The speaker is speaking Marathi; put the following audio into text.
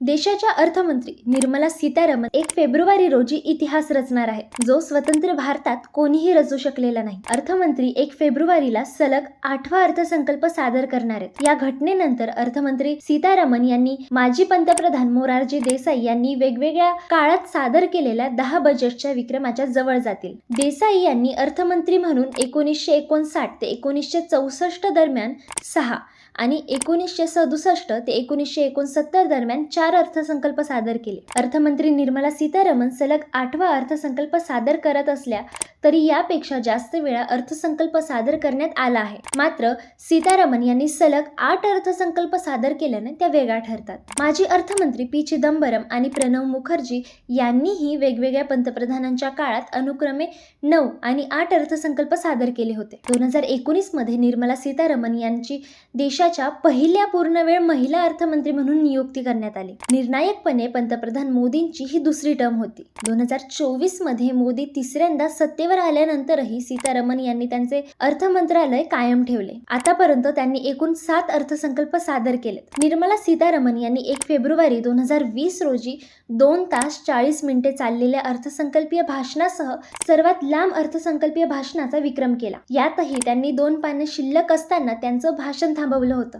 देशाच्या अर्थमंत्री निर्मला सीतारामन एक फेब्रुवारी रोजी इतिहास रचणार आहे जो स्वतंत्र भारतात कोणीही रचू शकलेला नाही. अर्थमंत्री एक फेब्रुवारीला सलग आठवा अर्थसंकल्प सादर करणार आहेत. या घटनेनंतर अर्थमंत्री सीतारामन यांनी माजी पंतप्रधान मोरारजी देसाई यांनी वेगवेगळ्या काळात सादर केलेल्या दहा बजेटच्या विक्रमाच्या जवळ जातील. देसाई यांनी अर्थमंत्री म्हणून एकोणीसशे एकोणसाठ ते एकोणीसशे चौसष्ट दरम्यान सहा आणि एकोणीसशे सदुसष्ट ते एकोणीसशे एकोणसत्तर दरम्यान चार अर्थसंकल्प सादर केले. अर्थमंत्री निर्मला सीतारामन सलग आठवा अर्थसंकल्प सादर करत असल्या तरी यापेक्षा जास्त वेळा अर्थसंकल्प सादर करण्यात आला आहे. मात्र सीतारामन यांनी सलग आठ अर्थसंकल्प सादर केल्याने त्या वेगळ्या ठरतात. माजी अर्थमंत्री पी. चिदंबरम आणि प्रणव मुखर्जी यांनीही वेगवेगळ्या पंतप्रधानांच्या काळात अनुक्रमे नऊ आणि आठ अर्थसंकल्प सादर केले होते. दोन हजार एकोणीसमध्ये निर्मला सीतारामन यांची देशाच्या पहिल्या पूर्णवेळ महिला अर्थमंत्री म्हणून नियुक्ती करण्यात आली. निर्णायकपणे पंतप्रधान मोदींची ही दुसरी टर्म होती. दोन हजार चोवीसमध्ये मोदी तिसऱ्यांदा सत्तेवर आल्यानंतरही सीतारामन यांनी त्यांचे अर्थ मंत्रालय कायम ठेवले. आतापर्यंत त्यांनी एकूण सात अर्थसंकल्प सादर केले निर्मला सीतारामन यांनी एक फेब्रुवारी दोन हजार वीस रोजी दोन तास चाळीस मिनिटे चाललेल्या अर्थसंकल्पीय भाषणासह सर्वात लांब अर्थसंकल्पीय भाषणाचा विक्रम केला. यातही त्यांनी दोन पाने शिल्लक असताना त्यांचं भाषण थांबवलं होतं.